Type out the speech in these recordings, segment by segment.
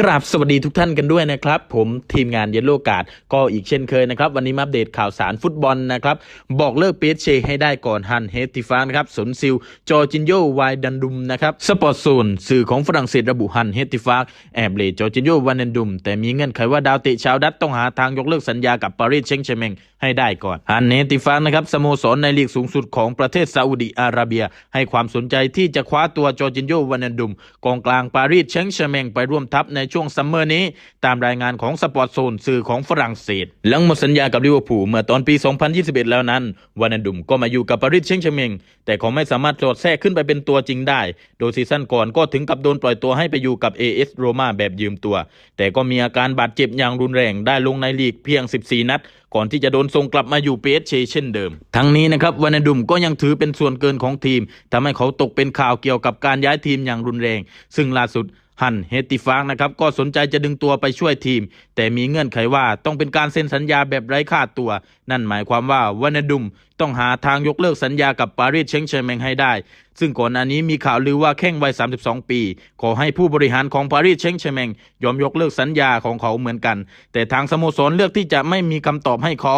กราบสวัสดีทุกท่านกันด้วยนะครับ ผมทีมงานเยลโลกาดก็อีกเช่นเคยนะครับ วันนี้มาอัปเดตข่าวสารฟุตบอลนะครับ บอกเลิกเปเชให้ได้ก่อนฮันเฮติฟานครับสนซิล จอจินโยวายดันดุมนะครับสปอร์ตโซนสื่อของฝรั่งเศสระบุฮันเฮติฟากแอบเลจอจินโยวายดันดุม แต่มีเงื่อนไขว่าดาวเตะชาวดัตต้องหาทางยกเลิกสัญญากับปารีสเชงต์แชร์แมงให้ได้ก่อนฮันเฮติฟากนะครับสโมสรในลีกสูงสุดของประเทศซาอุดิอาระเบีย ให้ความสนใจที่จะคว้าตัวจอจินโยวายดันดุมกองกลางปารีสเชงต์แชร์แมงไปร่วมทัพในช่วงซัมเมอร์นี้ ตามรายงานของสปอร์ตโซนสื่อของฝรั่งเศส หลังหมดสัญญากับลิเวอร์พูลเมื่อตอนปี 2021 แล้วนั้นวานันดุมก็มาอยู่กับปารีสเชงต์แชมงแต่เขาไม่สามารถสอดแทรกขึ้นไปเป็นตัวจริงได้ โดยซีซั่นก่อนก็ถึงกับโดนปล่อยตัวให้ไปอยู่กับ AS โรมาแบบยืมตัว แต่ก็มีอาการบาดเจ็บอย่างรุนแรงได้ลงในลีกเพียง 14 นัดก่อนที่จะโดนส่งกลับมาอยู่เปเชเช่นเดิม ทั้งนี้นะครับวานาดุมก็ยังถือเป็นส่วนเกินของทีมทำให้เขาตกเป็นข่าวเกี่ยวกับการย้ายทีมอย่างรุนแรง ซึ่งล่าสุด ฮันเฮติฟางนะครับก็สนใจจะดึงตัวไปช่วยทีม แต่มีเงื่อนไขว่าต้องเป็นการเซ็นสัญญาแบบไร้ค่าตัว นั่นหมายความว่าวานาดุมต้องหาทางยกเลิกสัญญากับปารีสเชงต์แชร์แมงให้ได้ ซึ่งก่อนหน้านี้มีข่าวลือว่าแข้งวัย 32 ปี ขอให้ผู้บริหารของปารีสเชงต์แชร์แมงยอมยกเลิกสัญญาของเขาเหมือนกัน แต่ทางสโมสรเลือกที่จะไม่มีคำตอบให้เขา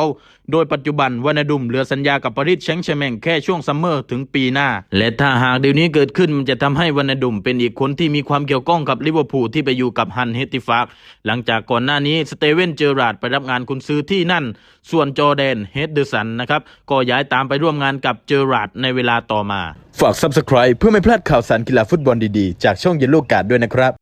โดยปัจจุบันวานาดุมเหลือสัญญากับปารีสเชงต์แชร์แมงแค่ช่วงซัมเมอร์ถึงปีหน้า และถ้าหากเดี๋ยวนี้เกิดขึ้นมันจะทำให้วานาดุมเป็นอีกคนที่มีความเกี่ยวข้องกับลิเวอร์พูลที่ไปอยู่กับฮันเฮติฟากหลังจากก่อนหน้านี้สเตเวนเจอราร์ดไปรับงานคุณซื้อที่นั่น ส่วนจอแดนเฮดเดอร์สันนะครับก็ย้ายตามไปร่วมงานกับเจอราร์ดในเวลาต่อมา ฝาก Subscribe เพื่อไม่พลาดข่าวสารกีฬาฟุตบอลดีๆ จากช่องเยลโลกาดด้วยนะครับ